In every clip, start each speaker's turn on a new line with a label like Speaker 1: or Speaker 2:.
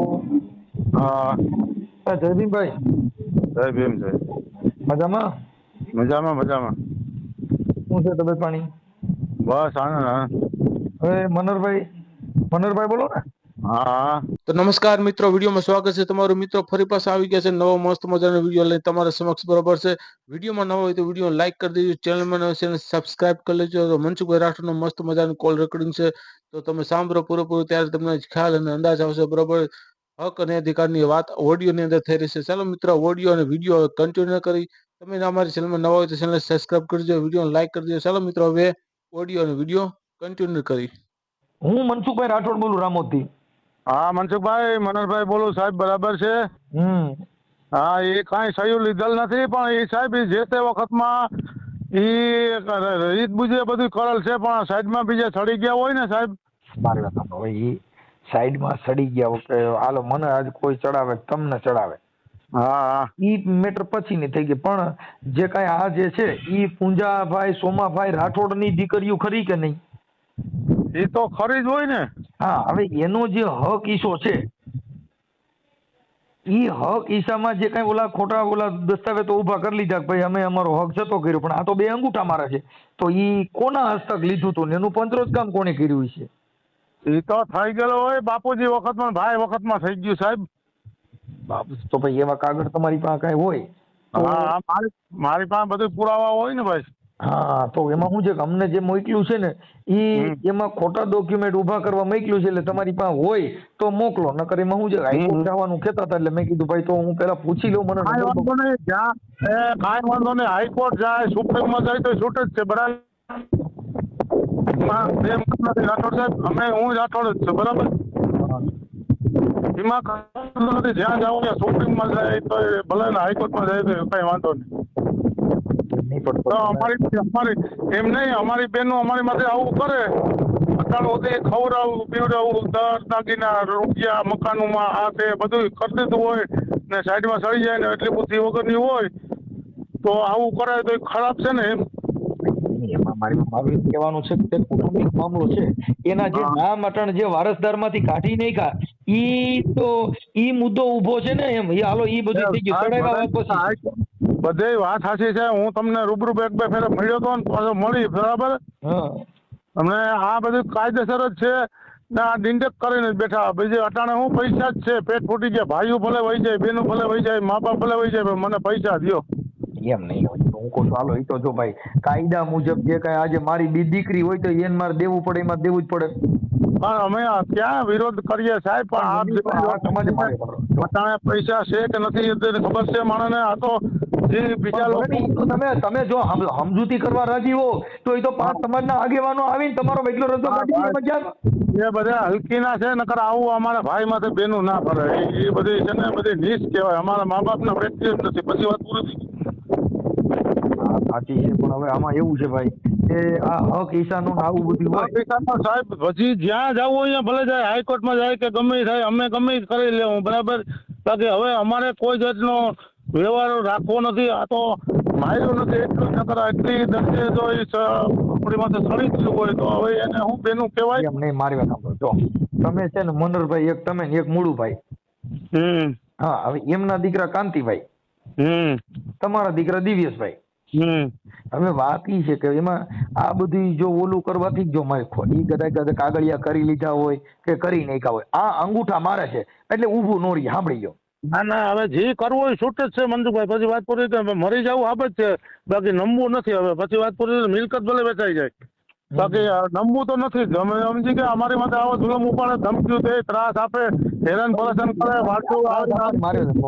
Speaker 1: હા.
Speaker 2: હા જયદીપભાઈ
Speaker 1: જય ભીમ જય.
Speaker 2: મજામાં?
Speaker 1: મજામાં મજામાં.
Speaker 2: શું છે તબિયત પાણી?
Speaker 1: બસ આનંદ
Speaker 2: હવે મનોરભાઈ મનોરભાઈ બોલો ને.
Speaker 1: હા.
Speaker 3: તો નમસ્કાર મિત્રો વિડીયોમાં સ્વાગત છે તમારું મિત્રો. ફરી પાછા આવી ગયા છે નવો મસ્ત મજાનો વીડિયો લઈને તમારા સમક્ષ બરોબર છે. વિડીયોમાં નવો હોય તો વીડિયો લાઈક કરી દેજો ચેનલમાં નવો છે સબસ્ક્રાઇબ કરી લેજો. તો મનસુખભાઈ રાઠોડનો મસ્ત મજાનો કોલ રેકોર્ડિંગ છે. તો તમે સાંભળો પૂરેપૂરો ત્યારે તમને ખ્યાલ અને અંદાજ આવશે બરોબર? હક અને અધિકારની વાત ઓડિયોની અંદર થઈ રહી છે. ચાલો મિત્રો ઓડિયો અને વીડિયો કન્ટિન્યુ કરી. તમે અમારી ચેનલમાં નવા હોય તો ચેનલ સબસ્ક્રાઇબ કરજો વીડિયો લાઈક કરજો ચાલો મિત્રો હવે ઓડિયો અને વીડિયો કન્ટિન્યુ કરી.
Speaker 2: હું મનસુખભાઈ રાઠોડ બોલું રામોદથી.
Speaker 1: હા મનસુખભાઈ મનોહરભાઈ બોલું સાહેબ બરાબર છે?
Speaker 2: હમ.
Speaker 1: હા એ કાંઈ સહયોગ લીધેલ નથી પણ એ સાહેબ જે તે વખતમાં એ રીત બુજે બધું કરેલ છે પણ સાઈડમાં બીજા સડી ગયા હોય ને સાહેબ?
Speaker 2: મારી વાત સાંભળો એ સાઈડમાં સડી ગયા વખતે હાલો મને આજ કોઈ ચડાવે તમને ચડાવે.
Speaker 1: હા હા.
Speaker 2: ઈ મેટર પછીની થઈ ગઈ પણ જે કાંઈ આ જે છે ઈ પૂંજાભાઈ સોમાભાઈ રાઠોડની દીકરીઓ ખરી કે નહીં?
Speaker 1: એ તો ખરી જ હોય ને.
Speaker 2: હા હવે એનો જે હક ઈસો છે ઈ હક ઈસામાં જે કઈ ઓલા ખોટા ઓલા દસ્તાવેજ તો ઊભા કરી લીધા ભાઈ અમે અમારો હક જતો કર્યો પણ આ તો બે અંગૂઠા મારા છે. તો ઈ કોના હસ્તક લીધું હતું ને? એનું પંચરોજ કામ કોણે કર્યું છે
Speaker 1: એ તો થઈ ગયેલો હોય બાપુજી વખતમાં ભાઈ વખતમાં થઈ ગયું સાહેબ.
Speaker 2: બાપુ તો ભાઈ એવા કાગળ તમારી પાસે કાંઈ હોય
Speaker 1: હા મારી મારી પાસે બધું પુરાવા હોય ને ભાઈ.
Speaker 2: હા તો એમાં શું છે કે અમને જે મોકલ્યું છે ને
Speaker 1: એ.
Speaker 2: એમાં ખોટા ડોક્યુમેન્ટ ઊભા કરવા મોકલ્યું છે એટલે તમારી પાસે હોય તો મોકલો. નકર એમાં શું છે હાઈકોર્ટ જવાનું કહેતા હતા એટલે મેં કીધું ભાઈ તો હું પેલા પૂછી લઉં મને
Speaker 1: કાંઈ વાંધો નહીં જ્યાં એ કાંઈ વાંધો નહીં. હાઈકોર્ટ જાય સુપ્રીમમાં જાય તો છૂટ જ છે બરાબર? બે નથી રાઠોડ સાહેબ, અમે, હું રાઠોડ જ છું, બરાબર? એમાં નથી, જ્યાં જાવ ત્યાં સુપ્રીમમાં જાય, તો ભલે હાઈકોર્ટમાં જાય, તો કઈ વાંધો નહીં. અમારી અમારી એમ નહીં, અમારી બહેનો અમારી માટે આવું કરે. અત્યાર સુધી ખવડાવું, પીવડાવું દર દાગીના, રૂપિયા, મકાનોમાં આ તે બધું કરી દીધું હોય ને સાઈડમાં સડી જાય ને એટલી બુદ્ધિ વગરની હોય, તો આવું કરે તો ખરાબ છે ને એમાં?
Speaker 2: મારી મારું એમ કહેવાનું છે કે કૌટુંબિક મામલો છે. એના જે નામ અટણ જે વારસદારમાંથી કાઢી નાખ્યા ઈ તો ઈ મુદ્દો ઊભો છે ને એમ. ઈ હાલો ઈ બધું થઈ ગયું. પછી.
Speaker 1: બધે વાત સાચી છે. હું તમને રૂબરૂ એક બે ફેરે મળ્યો તો ને પાછો મળી બરાબર?
Speaker 2: હા.
Speaker 1: અમને આ બધું કાયદેસર જ છે. ને આ દિંડક કરીને બેઠા. બીજે અટાણે હું પૈસા જ છે. પેટ ફૂટી ગયા. ભાઈઓ ભલે વહી જાય બેનો ભલે વહી જાય મા બાપ ભલે વહી જાય મને પૈસા દ્યો.
Speaker 2: એમ નહીં હોય. હું કહું છું હાલો તો જો ભાઈ કાયદા મુજબ જે કાંઈ આજે મારી બી દીકરી હોય તો એને મારે દેવું પડે એમાં દેવું જ પડે.
Speaker 1: પણ અમે ક્યાં વિરોધ કરીએ સાહેબ? પણ
Speaker 2: પણ આ સમાજ.
Speaker 1: અટાણે પૈસા છે કે નથી ખબર છે માણસને. આ તો જે બીજા લોકો
Speaker 2: તમે તમે જો સમજૂતી કરવા રાજી હો તો એ તો પાંચ સમાજના આગેવાનો આવીને તમારો એટલો રસ્તો
Speaker 1: હા,
Speaker 2: કાઢી
Speaker 1: એ બધા હલકીના છે નકર આવું અમારા ભાઈ માથે બેનું ના ભરે એ- બધી છે ને બધી નીચ કહેવાય. અમારા મા બાપના જ નથી. પછી વાત પૂરી
Speaker 2: સાચી છે પણ હવે આમાં એવું છે ભાઈ કે આ હક ઈશાનો આવું બધું હોય.
Speaker 1: સાહેબ પછી જ્યાં જવું હોય ત્યાં ભલે જાય હાઈકોર્ટમાં જાય કે ગમે થાય અમે ગમે કરી લેવું બરાબર? બાકી હવે અમારે કોઈ જાતનો વ્યવહાર રાખવો નથી આ તો માર્યો નથી એટલું નકર એટલી દંડે જો આપણી માથે સડી ગયું હોય તો હવે એને હું બેનું કહેવાય?
Speaker 2: એમ નહીં મારી વાત જો તમે છે ને મનોરભાઈ એક તમે ને એક મુળુભાઈ
Speaker 1: હમ.
Speaker 2: હા હવે એમના દીકરા કાંતિભાઈ. તમારા દીકરા દિવ્યેશભાઈ. હવે વાત ઈ છે કે એમાં આ બધી જો ઓલું કરવાથી જો મારે ખોડી કદાચ કદાચ કાગળિયા કરી લીધા હોય કે કરી નાખ્યા હોય આ અંગૂઠા મારે છે એટલે ઊભું નોરી સાંભળી ગયો
Speaker 1: ના ના હવે જે કરવું હોય છૂટ જ છે મંજુભાઈ. પછી વાત પૂરી. મરી જવું આપ જ છે. બાકી નમવું નથી હવે પછી વાત પૂરી. મિલકત ભલે વેચાઈ જાય. બાકી નમવું તો નથી. ગમે સમજી કે અમારી માટે આવો જુલમ ઉપાડે ધમકીઓ દે ત્રાસ આપે હેરાન પરેશાન કરે આવે
Speaker 2: મારે
Speaker 1: વાત.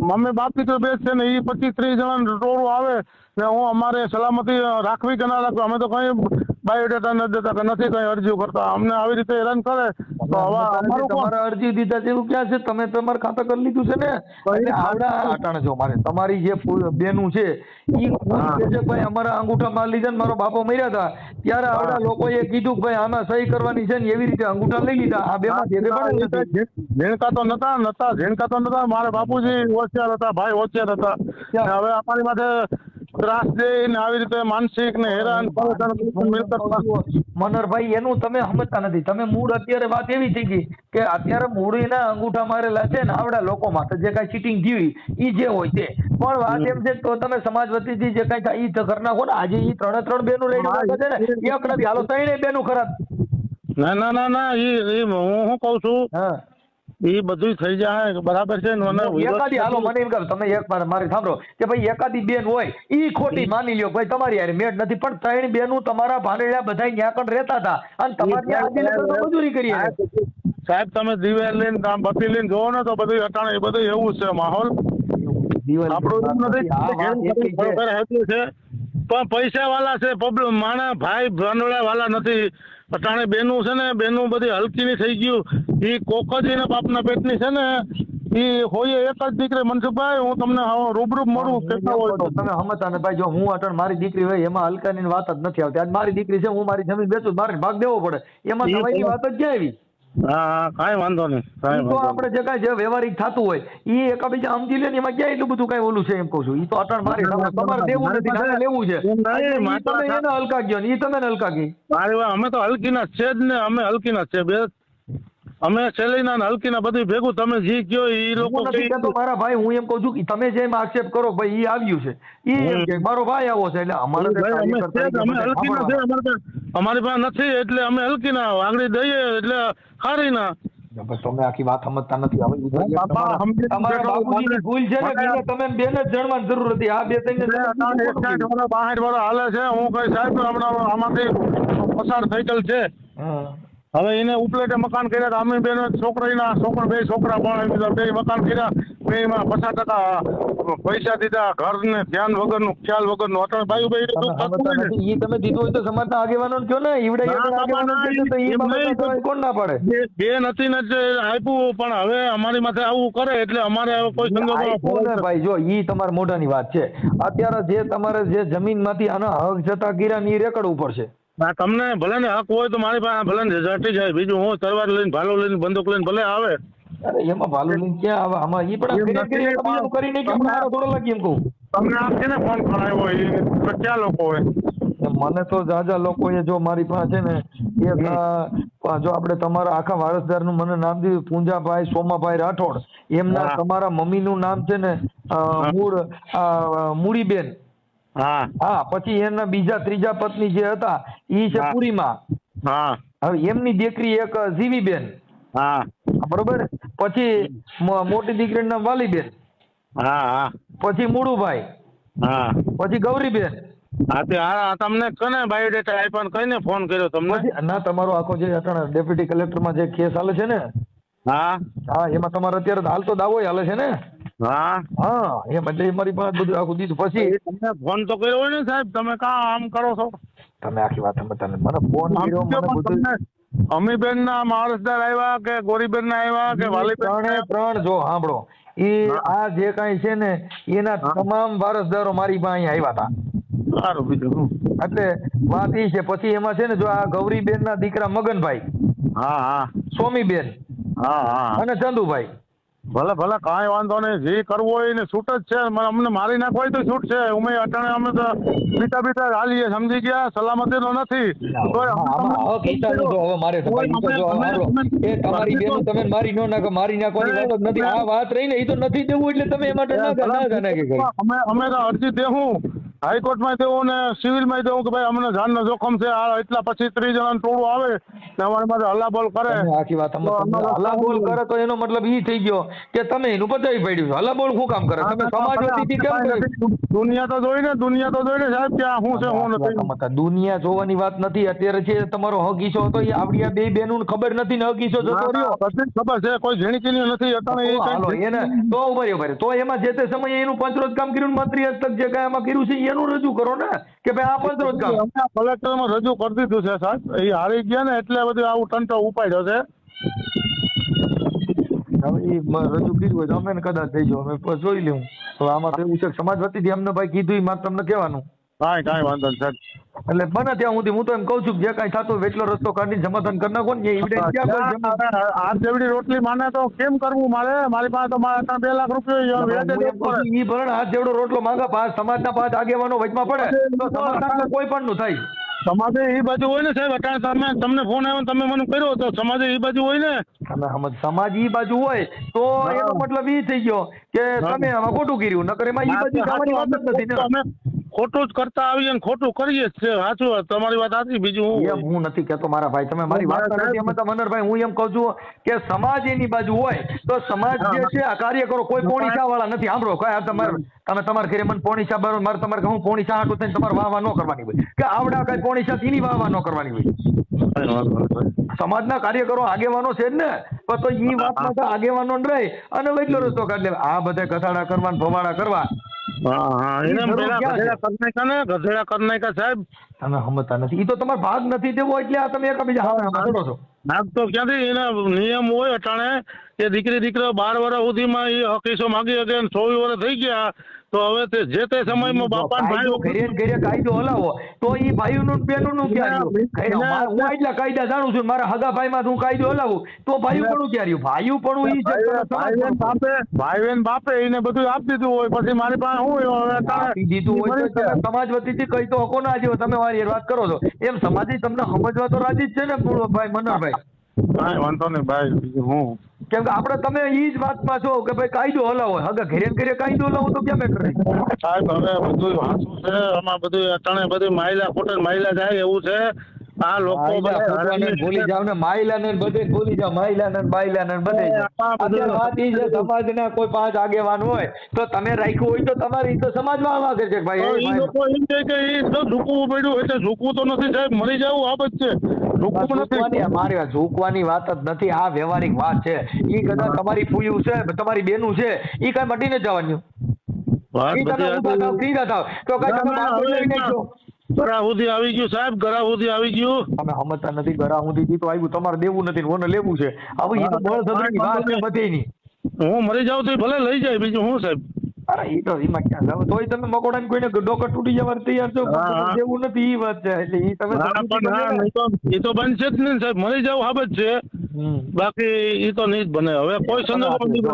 Speaker 1: મમ્મી બાપ તો બે છે ને એ પચીસ ત્રીસ જણા ટોળું આવે ને હું અમારે સલામતી રાખવી કે ના રાખવી અમે તો કઈ બાયોડેટા નથી દેતા કે નથી કઈ અરજીઓ કરતા. અમને આવી રીતે હેરાન કરે તો હવે અમારું કોણ?
Speaker 2: અરજી દીધા છે એવું ક્યાં છે? તમે તમારું ખાતા કરી લીધું છે ને? આવડા અટાણે જો મારે. તમારી જે બેનું છે ઈ કે ભાઈ અમારા અંગૂઠા માર લીધા ને મારો બાપો મર્યા હતા ત્યારે આવડા લોકોએ કીધું કે ભાઈ આમાં સહી કરવાની છે ને એવી રીતે અંગૂઠા લઈ લીધા. આ બેમાં ભેગે પડે.
Speaker 1: ઝીણકા તો નતા નતા ઝીણકા તો નતા. મારા બાપુજી હોશિયાર હતા ભાઈ હોશિયાર હતા. હવે અમારી માથે ત્રાસ દે ને આવી રીતે માનસિક ને હેરાન પરેશાન કરીને મિલકતમાં
Speaker 2: મનોહરભાઈ એનું તમે સમજતા નથી. તમે મૂળ અત્યારે વાત એવી થઈ ગઈ કે અત્યારે મૂળીના અંગૂઠા મારેલા છે ને આવડા લોકો માટે જે કાંઈ ચીટિંગ થયું ઈ જે હોય તે. પણ વાત એમ છે તો તમે સમાજ વતીથી જે કાંઈ થાય ઈ તો નાખો ને. આજે ઈ ત્રણે ત્રણ બેનું લઈને
Speaker 1: હા,
Speaker 2: છે ને એક નથી. હાલો ત્રણે બેનું ખરાબ.
Speaker 1: ના ના ના ના ઈ હું શું કઉ છું? ઈ બધું થઈ જાય બરાબર છે? મને
Speaker 2: એકાદી હાલો મને એમ કહો તમે એક મારી સાંભળો. કે ભાઈ એકાદી બેન હોય ઈ ખોટી માની લ્યો. ભાઈ તમારી યાર મેળ નથી. પણ ત્રણ બેનું તમારા ભાંડેલા બધા ત્યાં પણ રહેતા હતા. અને તમારી મજૂરી કરી
Speaker 1: સાહેબ તમે દિવેલ લઈને કામ બત્તી લઈને જોવો ને તો બધું અટાણે એ બધું એવું છે માહોલ. આપણું નથી. હેતુ છે. પણ પૈસા વાળા છે પ્રોબ્લેમ માણા ભાઈ ભાંડોળા વાળા નથી. અટાણે બેનું છે ને બેનું બધી હલકીની થઈ ગયું. એ કોકજી ને બાપના પેટની છે ને એ હોય એક જ દીકરી. મનસુખભાઈ હું તમને રૂબરૂ મળું કેટલા હોય તો
Speaker 2: તમે સમજતા ને ભાઈ જો હું અટણ મારી દીકરી હોય એમાં હલકાની વાત જ નથી આવતી. આજ મારી દીકરી છે હું મારી જમીન બેચું મારે ભાગ દેવો પડે. એમાં તમારી વાત જ ક્યાં આવી?
Speaker 1: હા કાંઈ વાંધો નહીં
Speaker 2: તો આપણે જે કાંઈ જે વ્યવહારિક થતું હોય એ એકબીજા સમજી લે ને એમાં ક્યાં એટલું બધું કાંઈ ઓલું છે એમ કહું છું. એ તો અટણ મારી તમારે દેવું નથી નાના લેવું છે. તમે એને હલકા ગયો ને ઈ તમે હલકા ગઈ
Speaker 1: અરે અમે તો હલકીના છે જ ને અમે હલકીના ના છે. બે અમે શૈલીના ને હલકીના બધું ભેગું તમે જે કયો એ લોકો
Speaker 2: મારા ભાઈ હું એમ કહું છું કે તમે જેમ આક્ષેપ કરો ભાઈ એ આવ્યું છે. એ એમ કે મારો ભાઈ આવો છે એટલે અમારે
Speaker 1: અમારે પાસે- નથી એટલે અમે હલકીના આંગળી દઈએ એટલે સારી
Speaker 2: ના તમે આખી વાત સમજતા નથી. હવે તમારા-. બાપુજીની ભૂલ છે ને તમે બેને જ જણવાની જરૂર હતી. આ બે ત્રણ
Speaker 1: બાસઠ વર્ષ હાલે છે. હું કઈ સાહેબ હમણાં આમાંથી પસાર થઈ ગયેલ છે હવે એને ઉપલેટે મકાન કર્યા અમે બેન છોકરીના છોકરા બે છોકરા પણ બે મકાન કર્યા. બે માં પચાસ ટકા પૈસા દીધા ઘરને ધ્યાન વગરનું ખ્યાલ વગરનું. અટણ ભાઈ ભાઈ
Speaker 2: તમે
Speaker 1: ને.
Speaker 2: દીધું હોય તો સમાજના આગેવાનો કયો ને? ઈવડે
Speaker 1: ના, ના,
Speaker 2: કોણ ના પડે?
Speaker 1: બે બે નથી ને જે આપ્યું પણ હવે અમારી માથે આવું કરે એટલે અમારે કોઈ
Speaker 2: ને
Speaker 1: સંજોગોમાં
Speaker 2: ભાઈ જો ઈ તમારા મોઢાની વાત છે. અત્યારે જે તમારે જે જમીનમાંથી આના હક જતા કિરાની રેકડ ઉપર છે.
Speaker 1: ના, તમને ભલે ને હક હોય તો મારી પાસે ભલે ને ઝટી જાય. બીજું હું તરવાર લઈને ભાલો લઈને બંદૂક લઈને ભલે આવે.
Speaker 2: અરે એમાં ભાલો લઈને ક્યાં આવે? આમાં ઈ પણ
Speaker 1: એમ
Speaker 2: આ
Speaker 1: નથી.
Speaker 2: કરી એકબીજાનું કરી નહીં કે મારો થોડો લાગી એમ કહું.
Speaker 1: તમને આપ છે ને ફોન કરાયો હોય? એ તો ક્યાં લોકો હોય?
Speaker 2: મને તો જાજા લોકોએ જો મારી પાસે ને એક જો આપણે તમારા આખા વારસદારનું મને નામ દીધું પૂંજાભાઈ સોમાભાઈ રાઠોડ. એમના તમારા મમ્મી નું નામ છે ને મૂળ મૂળીબેન.
Speaker 1: હા.
Speaker 2: હા પછી એના બીજા ત્રીજા પત્ની જે હતા ઈ છે પુરીમાં.
Speaker 1: હા.
Speaker 2: હવે એમની દીકરી એક જીવીબેન.
Speaker 1: હા.
Speaker 2: બરોબર? પછી મોટી દીકરીનું નામ વાલીબેન.
Speaker 1: હા હા.
Speaker 2: પછી મુળુભાઈ.
Speaker 1: હા.
Speaker 2: પછી ગૌરીબેન.
Speaker 1: હા તે હા તમને કને બાયોડેટા આપ્યો ને કઈને ફોન કર્યો તમને?
Speaker 2: ના તમારો આખો જે અટાણે ડેપ્યુટી કલેક્ટરમાં જે કેસ હાલે છે ને?
Speaker 1: હા.
Speaker 2: હા એમાં તમારે અત્યારે હાલ તો દાવો હાલે છે ને?
Speaker 1: હા?
Speaker 2: હા એમ એટલે મારી પાસે બધું આખું દીધું. પછી
Speaker 1: તમને ફોન તો કર્યો ને સાહેબ તમે કાં આમ કરો છો?
Speaker 2: તમે આખી વાત સમજતા મને ફોન કર્યો મને બધું
Speaker 1: અમીબેન ના માણસદાર આવ્યા કે ગોરીબેન ના આવ્યા કે વાલીબેન
Speaker 2: ત્રણે ત્રણ જો સાંભળો. એ આ જે કાંઈ છે ને એના તમામ વારસદારો મારી પાસે આવ્યા હતા.
Speaker 1: સારું બીજું
Speaker 2: એટલે વાત એ છે પછી એમાં છે ને જો આ ગૌરીબેન ના દીકરા મગનભાઈ
Speaker 1: હા હા.
Speaker 2: સોમીબેન
Speaker 1: હા હા.
Speaker 2: અને ચંદુભાઈ.
Speaker 1: ભલે ભલે કાંઈ વાંધો નહીં. જે કરવું હોય ને છૂટ જ છે. મને અમને મારી નાખવા હોય તો છૂટ છે. અમે અટાણે અમે તો બીટા બીટા હાલીએ સમજી ગયા? સલામતીનો નથી. તોય અમે
Speaker 2: આમાં
Speaker 1: તમને-
Speaker 2: હક ઈચ્છાનું જો હવે મારે તો ભાઈ ઈ તો જો
Speaker 1: અમે-
Speaker 2: સાંભળો,
Speaker 1: અમે-
Speaker 2: એ તમારી બેન તમે મારી નો નાખો મારી નાખવાની વાત નથી. આ વાત રહી ને એ તો નથી દેવું એટલે તમે એ માટે ના ના ના ના કે
Speaker 1: અમે અમે તો અરજી દેવું હાઈકોર્ટમાં જવું ને સિવિલમાં જવું કે ભાઈ અમને જાનનો જોખમ છે આ એટલા પછી ત્રીસ જણા ટોળું આવે ને અમારી માથે હલ્લાબોલ કરે.
Speaker 2: આખી વાત
Speaker 1: સામનો-
Speaker 2: કરે તો એનો મતલબ ઈ થઈ ગયો કે તમે એનું બધાઈ પડ્યું હલાબોલ શું કામ કરે? તમે સમાજ કેમ
Speaker 1: દુનિયા તો જોઈ ને દુનિયા તો જોઈ ને સાહેબ કે આ શું છે હું નથી.
Speaker 2: દુનિયા જોવાની વાત નથી. અત્યારે છે તમારો હક તો હતો એ આવડી આ બે બેનું ખબર નથી ને હક ઈચ્છો જતો રહ્યો.
Speaker 1: જ ખબર છે. કોઈ ઝીણીચીની નથી.
Speaker 2: એને તો ઉભરી ઉભરી તો એમાં જે તે સમયે એનું પંચરોજ કામ કર્યું મંત્રી હસ્તક જે કાંઈ એમાં કર્યું છે એનું રજૂ કરો ને કે ભાઈ આ પંદર કામ.
Speaker 1: કલેક્ટરમાં રજૂ કરી દીધું છે સાહેબ. એ હારી ગયા ને એટલે બધું આવું ટંટો ઉપાડ્યો છે
Speaker 2: હવે રજૂ કર્યું હોય તો અમે કદાચ થઈ જાવ. અમે જોઈ લેવું. તો આમાં તો એવું છે સમાજ વતીથી અમને ભાઈ કીધું એ મારે તમને કહેવાનું.
Speaker 1: કાંઈ કાંઈ વાંધો નહીં સાહેબ.
Speaker 2: એટલે બને ત્યાં સુધી હું તો એમ કહું છું કે જે કાંઈ થતું વેચલો રસ્તો કાઢીને સમાધાન કરી નાખો ને એ evidence ક્યાં કોઈ જમા-
Speaker 1: આ જેવડી રોટલી માને તો કેમ કરવું મારે? મારી પાસે તો મારા બે લાખ રૂપિયા
Speaker 2: ઈ ભરણ હાથ જેવડો રોટલો માંગા પાંચ સમાજના પાંચ આગેવાનો વચમાં પડે તો કોઈ પણ નું થાય.
Speaker 1: સમાજે એ બાજુ હોય ને સાહેબ અટાણે તમે તમને ફોન આવ્યો તમે મને કર્યો તો સમાજે એ બાજુ હોય ને?
Speaker 2: સમજ એ બાજુ હોય તો એનો મતલબ એ થઈ ગયો કે તમે આમાં ખોટું કર્યું નકર એમાં એ બાજુ જવાની વાત જ નથી ને.
Speaker 1: ખોટું જ કરતા આવીએ ને ખોટું કરીએ જ છે. સાચું તમારી વાત સાચી. બીજું
Speaker 2: એમ
Speaker 1: હું
Speaker 2: હું નથી કહેતો મારા ભાઈ. તમે મારી વાત નથી એમાં તો મનોહરભાઈ હું એમ કહું છું કે સમાજ એની બાજુ હોય તો સમાજ જે છે આ કાર્યકરો કોઈ પોણીસા વાળા નથી. સાંભળો આ તમારે તમે તમારા ઘરે મને પોણીસા બરો મારે તમારે હું પોણીસા હાટું થઈને તમારે વાહ વાહ ન કરવાની હોય. કે આવડા કઈ પોણીસા તેની વાહ વાહ ન કરવાની હોય. સમાજના કાર્યકરો આગેવાનો છે જ ને. તો એ વાતમાં આગેવાનો રહે. અને વૈટલો રસ્તો કાઢી લે આ બધા કથાડા કરવા ભવાડા કરવા.
Speaker 1: હા હા એને પેલા ગધેડા કરી ને ગધેડા કરી સાહેબ.
Speaker 2: તમે સમજતા નથી. ઈ તો તમારો ભાગ નથી દેવો એટલે આ તમે એકબીજા છો.
Speaker 1: નાગ તો ક્યાંથી? એના નિયમ હોય અટાણે કે દીકરી દીકરા બાર વર્ષ સુધીમાં એ હકીસો માગી શકે ને ચોવીસ વર્ષ થઈ ગયા. તો હવે તે જે તે સમયમાં બાપા
Speaker 2: ભાઈઓ ઘરે ઘરે કાયદો હલાવો. તો ઈ ભાઈઓનું ને બહેનોનું ક્યાં હું એટલા કાયદા જાણું છું મારા હગા ભાઈમાં હું કાયદો હલાવું. તો ભાઈઓ પણ ક્યાં રહ્યું? ભાઈઓ પણ ઈ છે
Speaker 1: ભાઈ બાપે ભાઈ બેન બાપે એને બધું આપી દીધું હોય પછી મારી પાસે હું હવે
Speaker 2: આપી દીધું હોય તો સમાજ વતીથી કઈ તો હકો ના જેવો તમે મારી વાત કરો છો. એમ સમાજી તમને સમજવા તો રાજી જ છે ને પૂર્વભાઈ મનોહરભાઈ
Speaker 1: કાંઈ વાંધો નહીં ભાઈ બીજું હું.
Speaker 2: કેમ કે આપણે તમે ઈ જ વાતમાં છો કે ભાઈ કાયદો હલાવો. ઘરે ને ઘરે કાયદો હલાવો તો કેમ કરે?
Speaker 1: સાહેબ હવે બધું હાચું છે. આમાં બધું અટાણે બધી માયલા ખોટે માયલા જાય એવું છે. આ લોકો
Speaker 2: માયલા
Speaker 1: બધા
Speaker 2: ફૂટવાને
Speaker 1: હરામી
Speaker 2: ભૂલી જાવ ને માયલા ને બધે ભૂલી જાવ માયલા ને બાયલા ને બધે વાત ઈ છે કોઈ પાંચ આગેવાન હોય તો તમે રાખ્યું હોય તો તમારી તો સમાજમાં આવા કરશે ભાઈ એ
Speaker 1: લોકો એમ કે તો ઝૂકવું પડ્યું એટલે ઝૂકવું તો નથી સાહેબ મરી જવું આ જ છે.
Speaker 2: મારી વાત ઝૂકવાની વાત જ નથી. આ વ્યવહારિક વાત છે. એ કદાચ તમારી ફૂયું છે તમારી બેનું છે એ કઈ મટીને જવાનું.
Speaker 1: આવી ગયું સાહેબ ગળા સુધી આવી ગયું.
Speaker 2: તમે સમજતા નથી ઘરા સુધી તો આવ્યું. તમારે દેવું નથી ઓને લેવું છે. હવે ઈ તો
Speaker 1: હા,
Speaker 2: વાત છે બધીની.
Speaker 1: હું મરી જાઉં તો ભલે લઈ જાય બીજું હું સાહેબ?
Speaker 2: અરે એ તો એમાં ક્યાં જાવ તોય તમે મકોડા કોઈને ડોકર તૂટી જવા તૈયાર છો. જેવું નથી એ વાત છે એટલે એ તમે.
Speaker 1: ઈ તો- બનશે જ ને સાહેબ મરી જવું હાબત છે. બાકી એ તો નહીં જ બને. હવે કોઈ બને.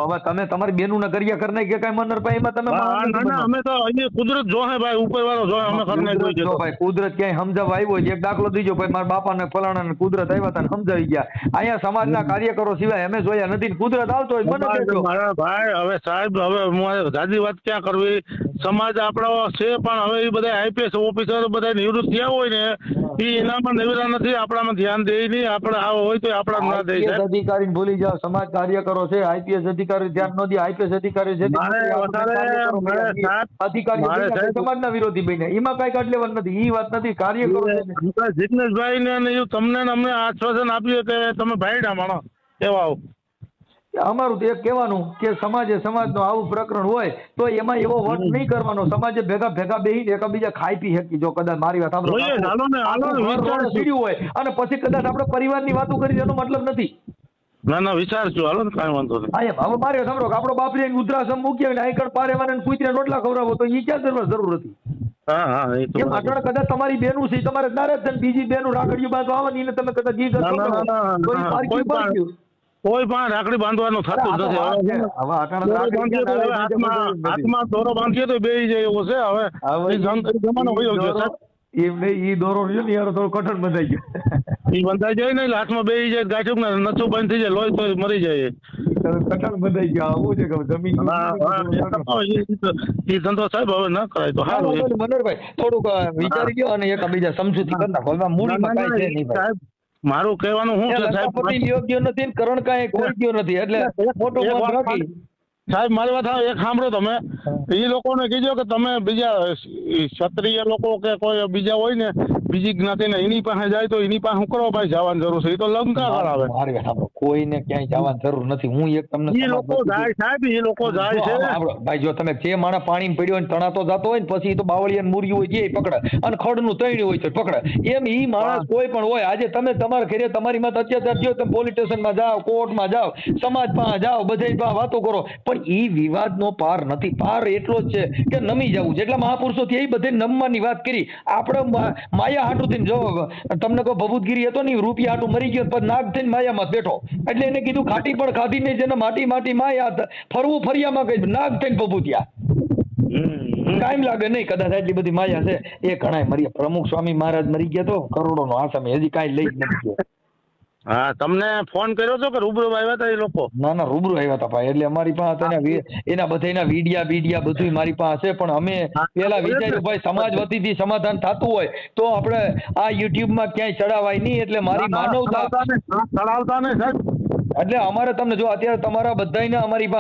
Speaker 2: હવે તમે તમારી બેનું ના કર્યા કરી નાખી કઈ મનર ભાઈ એમાં તમે
Speaker 1: ના ના અમે તો અહીંયા કુદરત જોહે ભાઈ ઉપર વાળો જોહે અમે કરી તો.
Speaker 2: ભાઈ કુદરત ક્યાંય સમજાવવા આવ્યો એક દાખલો દીજો ભાઈ મારા બાપા ને ફલાણા ને કુદરત આવ્યા હતા સમજાવી ગયા. અહીંયા સમાજના કાર્યકરો સિવાય અમે જોયા નથી કુદરત આવતો હોય મને
Speaker 1: મારા ભાઈ હવે સાહેબ હવે હું દાદી વાત ક્યાં કરવી? સમાજ આપણો છે પણ હવે એ બધા આઈપીએસ ઓફિસર બધા નિવૃત્ત થયા હોય ને એ એનામાં નવીરા નથી આપણામાં ધ્યાન દે નહીં આપણે આવો હોય તો આપણા ના દે
Speaker 2: અધિકારી ભૂલી જાઓ સમાજ કાર્યકરો છે આઈપીએસ અધિકારી ધ્યાન ન દે આઈપીએસ અધિકારી છે
Speaker 1: અધિકારી
Speaker 2: સમાજના વિરોધી બને એમાં કઈ કાઢ લેવાનું નથી ઈ વાત નથી કાર્યકરો
Speaker 1: જીગ્નેશભાઈ ને. તમને અમને આશ્વાસન આપ્યું કે તમે ભાઈડા માણો એવા આવો.
Speaker 2: અમારું તો એક કહેવાનું કે સમાજે સમાજનું આવું પ્રકરણ હોય તો એમાં એવો વટ નહીં કરવાનો. સમાજે ભેગા ભેગા બેહીને એકબીજા ખાઈ પી શકી જો કદાચ મારી વાત આપણે હોય અને પછી કદાચ આપણે પરિવારની વાતો કરી એનો મતલબ નથી.
Speaker 1: ના ના વિચારજો હાલો ને કાંઈ વાંધો નહીં.
Speaker 2: હવે મારે સાંભળો આપણો બાપ રહીને ઉદ્રાસમ ને અને પારે વાને કુતરે રોટલા ખવડાવો તો એ ક્યાં કરવા જરૂર હતી?
Speaker 1: હા એ તો
Speaker 2: કદાચ તમારી બેનું છે તમારે નારાજ બીજી બેનું રાખડીયું બાંધવા આવે ને તમે કદાચ તો પારક્યું
Speaker 1: કોઈ પણ- રાખડી બાંધવાનું થતું નથી હવે હાથમાં દોરો બાંધીએ તો બે જાય એવો છે. હવે જમાનો
Speaker 2: ઈ
Speaker 1: વયો ગયો સાહેબ.
Speaker 2: ઈ દોરો રહ્યો ને યાર થોડો કઠણ બંધાઈ ગયો.
Speaker 1: ઈ બંધાઈ જાય ને એટલે હાથમાં બેહી જાય ગાંઠ્યું ને નથું બંધ થઈ જાય લોહી તો મરી જાય
Speaker 2: કઠણ બંધાઈ ગયો. આવું છે કે જમીન
Speaker 1: એ ધંધો સાહેબ હવે ન કરાય તો
Speaker 2: હા, મનોરભાઈ થોડુંક વિચારી ગયો અને એક બીજા સમજૂતી કરતા. એમાં મૂડીમાં કાંઈ છે નહીં
Speaker 1: સાહેબ મારું કહેવાનું શું
Speaker 2: એ
Speaker 1: છે સાહેબ?
Speaker 2: યોગ્ય નથી કરણ કાંઈ કોઈ ગયો નથી એટલે મોટું
Speaker 1: સાહેબ મારી વાત એક સાંભળો તમે. એ લોકોને કીજો કે તમે બીજા ક્ષત્રિય લોકો કે કોઈ બીજા હોય ને બીજી જ્ઞાતિને એની પાસે જાય તો એની પાસે કરો ભાઈ જવાની જરૂર છે? એ તો લંકા કરાવે
Speaker 2: મારી સાંભળો, કોઈને ક્યાંય જવાની જરૂર નથી. હું એક તમને
Speaker 1: એ લોકો જાય સાહેબ એ લોકો જાય છે.
Speaker 2: ભાઈ જો તમે જે માણસ પાણી પડ્યો હોય તણાતો જતો હોય ને પછી તો બાવળિયા મુર્યું હોય જે પકડે. અને ખડનું તૈણ્યું હોય તો પકડે. એમ ઈ માણસ કોઈ પણ હોય આજે તમે તમારા ઘરે તમારી માં અત્યાચાર થયો તમે પોલીસ સ્ટેશનમાં જાઓ કોર્ટમાં જાઓ સમાજ પાસે જાઓ બધે વાતો કરો. પણ પણ એ વિવાદનો પાર નથી. પાર એટલો જ છે કે નમી જવું જેટલા મહાપુરુષો થી એ બધે નમવાની વાત કરી. આપણે માયા હાટું થઈને જો તમને કોઈ ભભૂતગીરી હતો નહીં રૂપિયા હાટું મરી ગયો પણ નાગ થઈને માયામાં બેઠો. એટલે એને કીધું ખાટી પણ ખાધી નહીં જેને માટી માટી માયા ફરવું ફરિયામાં કઈ નાગ થઈને ભભૂતિયા. ટાઈમ લાગે નહીં કદાચ એટલી બધી માયા છે. એ ઘણા મરી પ્રમુખ સ્વામી મહારાજ મરી ગયા તો કરોડો નો આસામી હજી કાંઈ લઈ જ નથી
Speaker 1: હા તમને ફોન કર્યો હતો કે રૂબરૂ આવ્યા હતા એ લોકો?
Speaker 2: ના ના રૂબરૂ આવ્યા હતા ભાઈ. એટલે અમારી પાસે એના બધા એના વિડિયા બીડિયા બધું મારી પાસે પણ અમે પેલા વિચાર્યું ભાઈ સમાજ વતીથી સમાધાન થતું હોય તો આપણે આ યુટ્યુબમાં ક્યાંય ચડાવાય નહીં એટલે મારી માનવતા
Speaker 1: ચડાવતા ને સાહેબ.
Speaker 2: એટલે અમારે તમને જો અત્યારે તમારા બધાયના અમારી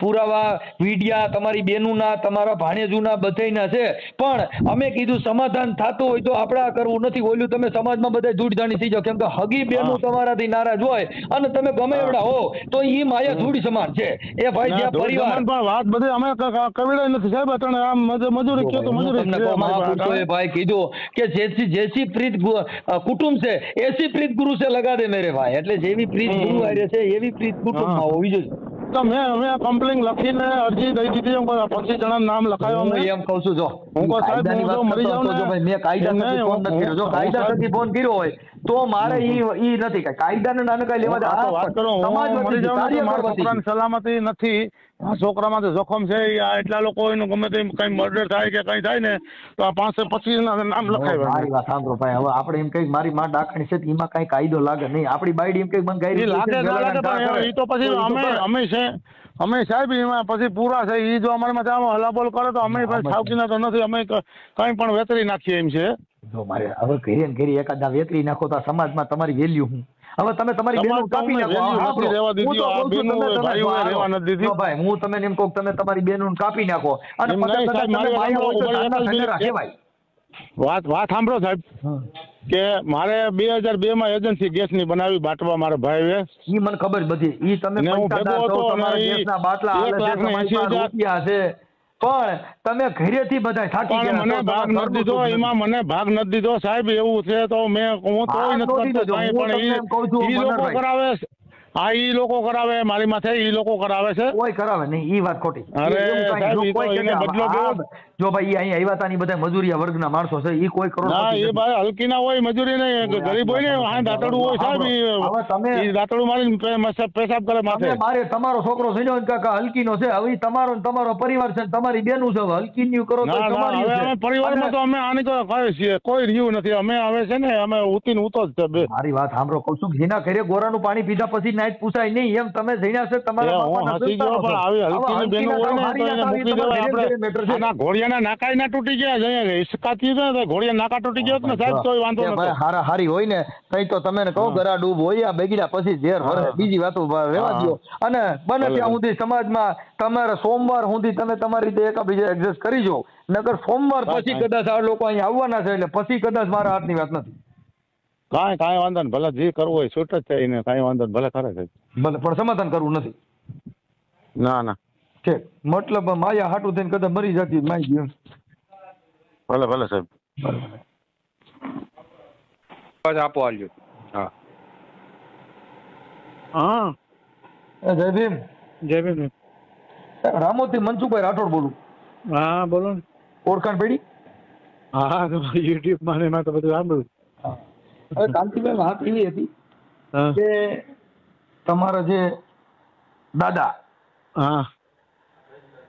Speaker 2: પુરાવા વિડિયા તમારી બેનુના તમારા ભાણેજુના બધાયના છે. પણ અમે કીધું સમાધાન થતું હોય તો આપણે આ કરવું નથી ઓલું તમે સમાજમાં બધા ધૂળધાણી થઈ જાઓ. કેમ કે હગી બેનું તમારાથી નારાજ હોય અને તમે ગમે એવડા હો તો એ માયા ધૂળ સમાન છે. એ ભાઈ જ્યાં પરિવાર
Speaker 1: વાત બધી અમે ક- ક- કવિડાઈ નથી સાહેબ. અટાણે આમ મજ- મજૂરી કે તો મજૂરી.
Speaker 2: ભાઈ કીધું કે જેસી જેસી પ્રીત કુટુંબ છે એસી પ્રીત ગુરુ છે લગા દે મેરે ભાઈ. એટલે જેવી પ્રીત. ગુરુ હારે છે એવી પ્રીત કુટુંબમાં હોવી જોઈએ.
Speaker 1: તો મેં અમે કમ્પ્લેન લખીને અરજી દઈ દીધી એમ પચીસ જણા નામ લખાયો અમે.
Speaker 2: એમ કહું છું જો.
Speaker 1: હું કહું સાહેબ, હું જો મરી જાઉં ને,
Speaker 2: જો ભાઈ મેં કાયદા થકી ફોન નથી કર્યો. જો કાયદા થકી ફોન કર્યો હોય તો મારે ઈ ઈ નથી કાંઈ. કાયદાને નાને કાંઈ લેવા
Speaker 1: વાત કરો
Speaker 2: સમાજ
Speaker 1: સલામતી નથી. આ છોકરામાંથી જોખમ છે આ એટલા લોકો એનું ગમે તે કઈ મર્ડર થાય કે કઈ થાય ને તો આ પાંચસો પચીસ ના નામ. લખાય
Speaker 2: મારી વાત સાંભળો ભાઈ. હવે આપણે એમ કઈ મારી માં ડાખણી છે એમાં કઈ કાયદો લાગે નહીં. આપણી બાયડી એમ કઈ મને ગાયરી
Speaker 1: લાગે ના લાગે પણ એ તો પછી અમે અમે છે અમે સાહેબ એમાં પછી પૂરા છે. એ જો અમારે માં હલાબોલ કરે તો અમે છાવકીના તો નથી. અમે કઈ પણ વેતરી નાખીએ એમ છે.
Speaker 2: જો મારે હવે ઘેરી ઘરે એકાદા વેકરી નાખો તો સમાજમાં તમારી વેલ્યુ હું હવે તમે તમારી બેનો કાપી નાખો. હા, તો કહું છું, તમે- તમે ભાઈ હું તમને એમ કહું તમે તમારી બેનો કાપી નાખો. અને પછી
Speaker 1: નહીં,
Speaker 2: કદાચ
Speaker 1: સાહેબ,
Speaker 2: તમે માયા હોય તો
Speaker 1: વાત
Speaker 2: નાના
Speaker 1: સાંભળો,
Speaker 2: કહેવાય.
Speaker 1: વાત વાત સાંભળો સાહેબ. કે મારે બે હજાર બે માં એજન્સી ગેસની બનાવી બાટવા મારા ભાઈએ.
Speaker 2: ઈ મને ખબર બધી. ઈ તમે છો, તમારા બાટલા હાલે છે, તમારી પાસે રૂપિયા છે. પણ તમે ઘરેથી બધા થાકી ગયા
Speaker 1: મને ભાગ
Speaker 2: ન
Speaker 1: નથી દીધો એમાં મને ભાગ નથી દીધો સાહેબ એવું છે તો મેં હું તોય નથી કરતો પણ એ લોકો કરાવે. હા ઈ લોકો કરાવે મારી માથે ઈ લોકો કરાવે છે.
Speaker 2: કોઈ કરાવે નહીં ઈ વાત ખોટી. જો કોઈ કે
Speaker 1: બદલો
Speaker 2: આ-
Speaker 1: જો
Speaker 2: ભાઈ અહીં આવ્યા તા ને બધા મજૂરિયા વર્ગના માણસો છે ઈ કોઈ કરોડ
Speaker 1: ના એ. ભાઈ હલકી ના હોય મજૂરી નહીં ગરીબ હોય ને હા દાતડું હોય સાહેબ
Speaker 2: હવે તમે-
Speaker 1: દાંતડું મસા- પેશાબ કરે માથે.
Speaker 2: મારે તમારો છોકરો છે ને કાકા હલકીનો છે હવે તમારો ને તમારો પરિવાર છે તમારી બેનું છે હલકી ન્યુ કરો તો
Speaker 1: ના ના
Speaker 2: તમારી
Speaker 1: હવે. અમે પરિવારમાં તો અમે આની તો કહે છીએ કોઈ રહ્યું નથી. અમે હવે છે ને અમે ઉતીન ઉતો જ છે
Speaker 2: મારી વાત સાંભળો કહું છું ઘીના ઘરે ગોરાનું પાણી પીધા પછી નાઈટ પૂછાય નહીં એમ તમે જઈને છે તમારા
Speaker 1: હું
Speaker 2: બાપાના
Speaker 1: ગયો પણ આવી
Speaker 2: હવે
Speaker 1: બેનો હોય ને તો
Speaker 2: ના
Speaker 1: મૂકી. આપણે ઘોડિયાના તૂટી ગયા છે ને ઘોડિયા નાકા તૂટી ગયા ને સાહેબ તોય વાંધો
Speaker 2: હારા હારી હોય ને તઈ તો તમે કહો ગરા ડૂબ હોય આ બગીડા પછી ઝેર
Speaker 1: હોય
Speaker 2: બીજી વાતો રહેવા દો અને બને ત્યાં. સુધી સમાજમાં તમારે સોમવાર સુધી તમે તમારી રીતે એકાબીજા એડજસ્ટ કરી જો. નકર સોમવાર પછી કદાચ આ લોકો અહીંયા આવવાના છે એટલે પછી કદાચ મારા હાથની વાત નથી.
Speaker 1: કાંઈ કાંઈ વાંધો નહીં. ભલે જે કરવું હોય છૂટ જ છે એને કાંઈ વાંધો નહીં. ભલે કરે છે.
Speaker 2: ભલે પણ સમાધાન કરવું નથી.
Speaker 1: ના ના.
Speaker 2: છે મતલબ માયા હાટું થઈને કદાચ મરી જતી માઈ ગયું.
Speaker 1: ભલે ભલે સાહેબ.
Speaker 4: આપો આલ્યો. હા.
Speaker 1: હા.
Speaker 2: એ જય ભીમ
Speaker 1: જય ભીમ
Speaker 2: રામોથી મનસુખભાઈ રાઠોડ બોલું.
Speaker 1: હા બોલો ને.
Speaker 2: ઓળખાણ પડી?
Speaker 1: હા યુટ્યુબમાં એમાં તો બધું સાંભળ્યું.
Speaker 2: હવે કાંતિભાઈ વાત એવી હતી કે તમારા જે દાદા
Speaker 1: હા.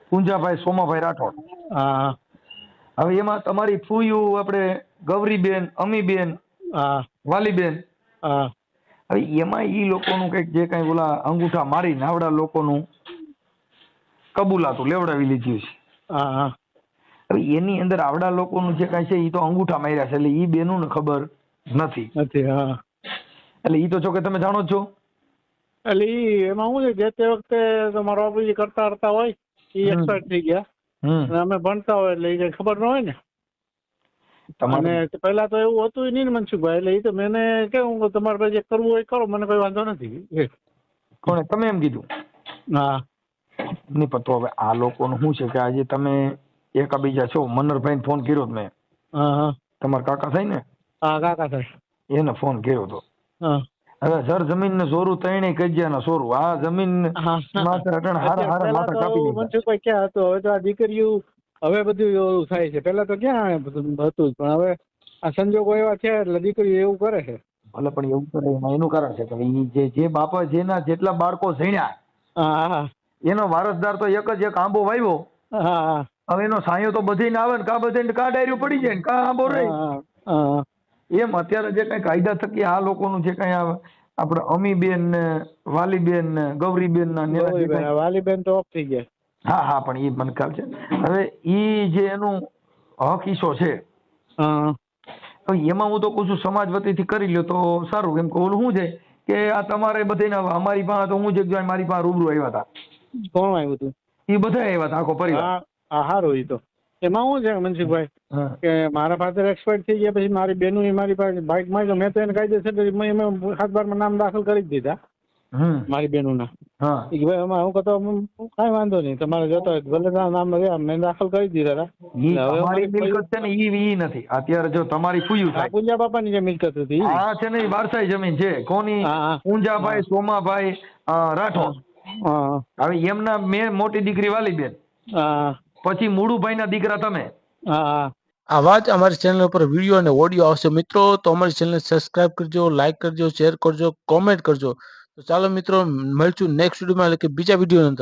Speaker 2: કુંજાભાઈ સોમાભાઈ રાઠોડ.
Speaker 1: હા
Speaker 2: હવે એમાં તમારી ફૂયું આપણે ગૌરીબેન અમીબેન વાલીબેન. હવે એમાં ઈ લોકોનું કંઈક જે કઈ ઓલા અંગૂઠા મારી નાવડા લોકોનું કબૂલાતું લેવડાવી લીધું છે. હવે એની અંદર આવડા લોકોનું જે કઈ છે એ તો અંગૂઠા માર્યા છે એટલે ઈ બેનું નથી નથી.
Speaker 1: નથી હા.
Speaker 2: એટલે ઈ તો જો કે તમે જાણો છો.
Speaker 1: એટલે ઈ એમાં શું છે જે તે વખતે તમારા મારા બાપુજી કરતા કરતા હોય
Speaker 2: ઈ
Speaker 1: એક્સપર્ટ થઈ ગયા. અને અમે ભણતા હોય એટલે ઈ કઈ ખબર ન હોય ને. અને પેલા તો એવું હતું નહીં મનસુખભાઈ એટલે એ તો મેં કેવું તમારે પાસે જે કરવું હોય કરો મને કોઈ વાંધો નથી.
Speaker 2: કોણે? તમે એમ કીધું?
Speaker 1: હા.
Speaker 2: નહીં પણ તો હવે આ લોકોનું શું છે કે આજે તમે એકાબીજા છો. મનરભાઈ ફોન કર્યો મેં.
Speaker 1: હા હા.
Speaker 2: તમારા કાકા થાય ને?
Speaker 1: હા કાકા સાહેબ.
Speaker 2: એને ફોન કર્યો હતો
Speaker 1: હા.
Speaker 2: હવે સર જમીન ને સોરું ત્રણેય કજિયાના સોરું આ જમીન માત્ર અટણ હારા હારા માથા કાપી
Speaker 5: તો
Speaker 2: દીધા
Speaker 5: મનસુખભાઈ ક્યાં હતો? હવે તો આ દીકરીઓ હવે બધું એવું થાય છે. પેલા તો ક્યાં બધું હતું? પણ હવે આ સંજોગો એવા છે એટલે દીકરીઓ એવું કરે છે.
Speaker 2: ભલે પણ એવું કરે એમાં એનું કારણ છે કે ઈ જે જે બાપા જેના જેટલા બાળકો જણ્યા
Speaker 5: હા
Speaker 2: એનો વારસદાર તો એક જ એક આંબો વાવ્યો
Speaker 5: હા
Speaker 2: હવે એનો સાયો તો બધે આવે ને કા બધે કા ડાયરી પડી જાય ને કા આંબો રહે. એમ અત્યારે જે કઈ કાયદા થકી આ લોકોનું જે કઈ આપણે અમીબેન ને વાલીબેન ને ગૌરીબેન ના
Speaker 5: વાલીબેન તો ઓફ થઈ ગયા.
Speaker 2: હા હા પણ એ મને ખ્યાલ છે. હવે ઈ જે એનું હક ઈસો છે? એમાં હું તો કહું છું સમાજ વતીથી કરી લ્યો તો સારું. કેમ કે ઓલું શું છે? કે આ તમારે બધે અમારી પાસે તો હું જ મારી પાસે રૂબરૂ આવ્યા હતા.
Speaker 5: કોણ આવ્યું હતું?
Speaker 2: એ બધા આવ્યા હતા આખો પરિવાર.
Speaker 5: હા સારું તો. એમાં શું છે મનસુખભાઈ? કે મારા ફાધર એક્સપાયર થઈ ગયા પછી મારી બેનું મારી પાસે બાઇકમાં મેં તો એને કાયદેસર મેં સાત બારમાં નામ દાખલ કરી જ દીધા. મારી બેનુના.
Speaker 2: હા.
Speaker 5: કે ભાઈ એમાં હું કહેતો કાંઈ વાંધો નહીં. તમારે જોતો હોય ભલે નામ રહ્યા મેં દાખલ કરી દીધા
Speaker 2: તમારી મિલકત છે ને ઈ ઈ નથી. અત્યારે જો તમારી ફૂયું થાય.
Speaker 5: પૂંજા બાપાની જે મિલકત હતી.
Speaker 2: આ છે ને ઈ વારસાઈ જમીન છે. કોની?
Speaker 5: હા.
Speaker 2: સોમાભાઈ રાઠોડ.
Speaker 5: હા.
Speaker 2: હવે એમના મેં મોટી દીકરી વાલીબેન
Speaker 5: હા.
Speaker 2: પછી મુળુભાઈ ના દીકરા તમે?
Speaker 5: હા
Speaker 3: આવા જ અમારી ચેનલ ઉપર વીડિયો અને ઓડિયો આવશે. મિત્રો તો અમારી ચેનલ સબસ્ક્રાઇબ કરજો લાઈક કરજો શેર કરજો કોમેન્ટ કરજો. તો ચાલો મિત્રો મળશું નેક્સ્ટ વિડીયોમાં એટલે કે બીજા વીડિયો અંદર.